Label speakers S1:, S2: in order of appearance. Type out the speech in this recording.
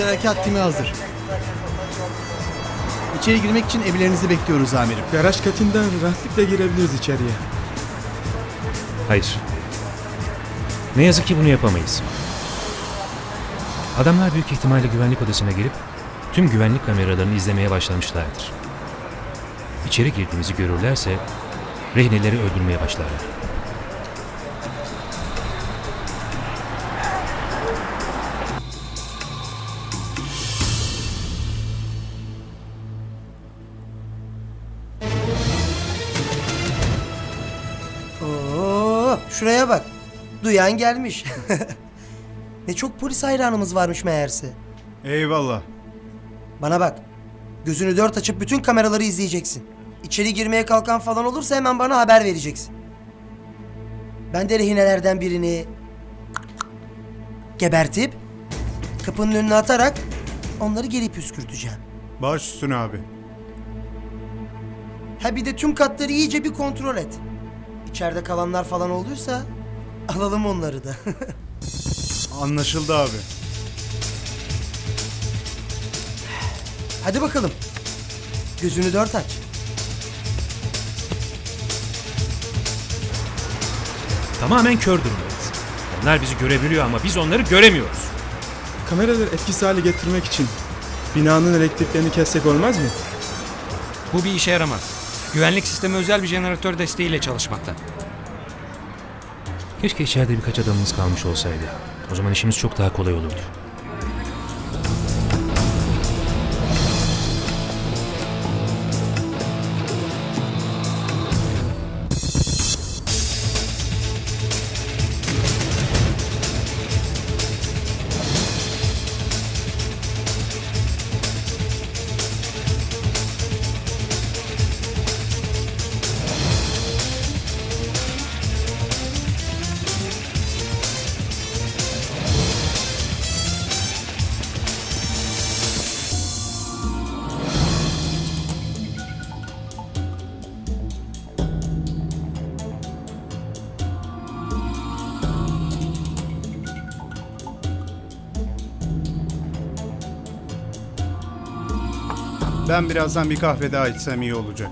S1: Helikopter harekat timi hazır. İçeri girmek için emirlerinizi bekliyoruz amirim.
S2: Garaj katından rahatlıkla girebiliriz içeriye.
S3: Hayır. Ne yazık ki bunu yapamayız. Adamlar büyük ihtimalle güvenlik odasına girip tüm güvenlik kameralarını izlemeye başlamışlardır. İçeri girdiğimizi görürlerse rehineleri öldürmeye başlarlar.
S4: Şuraya bak. Duyan gelmiş. ne çok polis hayranımız varmış meğerse.
S5: Eyvallah.
S4: Bana bak. Gözünü dört açıp bütün kameraları izleyeceksin. İçeri girmeye kalkan falan olursa hemen bana haber vereceksin. Ben de rehinelerden birini gebertip kapının önüne atarak onları geri püskürteceğim.
S5: Baş üstüne abi.
S4: Ha bir de tüm katları iyice bir kontrol et. İçeride kalanlar falan olduysa alalım onları da.
S5: Anlaşıldı abi.
S4: Hadi bakalım. Gözünü dört aç.
S3: Tamamen kör durumdayız. Onlar bizi görebiliyor ama biz onları göremiyoruz.
S2: Kameraları etkisiz hale getirmek için binanın elektriklerini kessek olmaz mı?
S6: Bu bir işe yaramaz. Güvenlik sistemi özel bir jeneratör desteğiyle çalışmakta.
S3: Keşke içeride birkaç adamımız kalmış olsaydı. O zaman işimiz çok daha kolay olurdu.
S5: Ben birazdan bir kahve daha içsem iyi olacak.